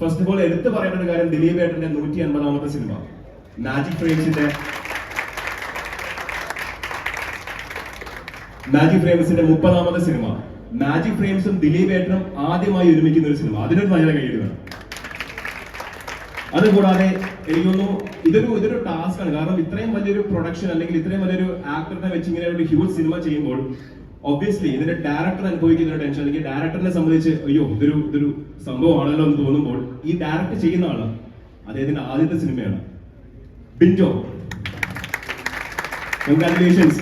First of all എടുത്തു പറയേണ്ട ഒരു കാര്യം ദിലീപ് ഏട്ടന്റെ നൂറ്റി അൻപതാമത്തെ സിനിമ. മാജിക് ഫ്രെയിംസിന്റെ മാജിക് ഫ്രെയിംസിന്റെ മുപ്പതാമത്തെ സിനിമ. മാജിക് ഫ്രെയിംസും ദിലീപ് ഏട്ടനും ആദ്യമായി ഒരുമിക്കുന്ന ഒരു സിനിമ. അതിനൊരു നല്ല കൈയ്യടി വേണം. അതുകൂടാതെ എനിക്ക് തോന്നുന്നു ഇതൊരു ഇതൊരു ടാസ്ക് ആണ്. കാരണം ഇത്രയും വലിയൊരു പ്രൊഡക്ഷൻ അല്ലെങ്കിൽ ഇത്രയും വലിയൊരു ആക്ടറിനെ വെച്ച് ഇങ്ങനെ ഒരു ഹ്യൂജ് സിനിമ ചെയ്യുമ്പോൾ ഒബ്വിയസ്ലി ഇതിന്റെ ഡയറക്ടർ അനുഭവിക്കുന്ന ഒരു ടെൻഷൻ അല്ലെങ്കിൽ ഡയറക്ടറിനെ സംബന്ധിച്ച് അയ്യോ ഇതൊരു ഇതൊരു സംഭവമാണല്ലോ എന്ന് തോന്നുമ്പോൾ ഈ ഡയറക്ട് ചെയ്യുന്ന ആൾ. അദ്ദേഹത്തിന്റെ ആദ്യത്തെ സിനിമയാണ്. ബിൻജോ കൺഗ്രാറ്റുലേഷൻസ്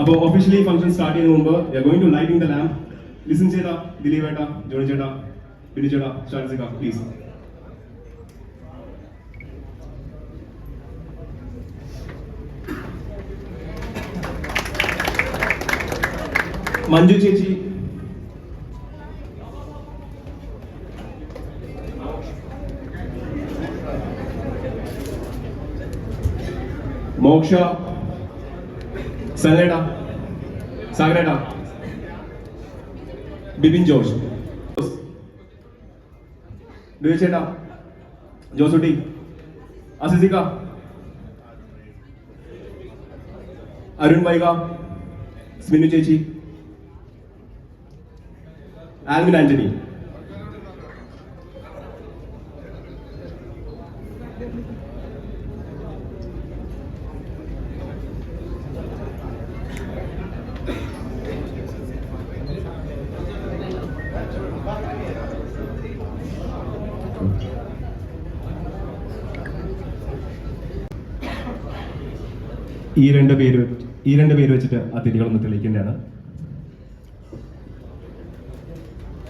അപ്പോൾ ഒഫീഷ്യലി ഫംഗ്ഷൻ സ്റ്റാർട്ട് ചെയ്യുന്ന മുമ്പ് going to lighting the lamp listen ചെയ്താ ദിലീപ് ഏട്ടാ ജോണി ചേട്ടാ ബിനു ചേട്ടാ ഷാൻസിക പ്ലീസ് മഞ്ജു ചേച്ചി മോക്ഷ സനേട സാഗരേട്ട ബിബിൻ ജോർജ് ബിബിൻ ചേട്ടാ ജോസുട്ടി അസിസിക അരുൺ വൈക സ്മിനു ചേച്ചി ആൽവിൻ ആന്റണി. ഈ രണ്ട് പേര് ഈ രണ്ട് പേര് വെച്ചിട്ട് ആ തിരികളൊന്ന് തെളിയിക്കേണ്ടതാണ്.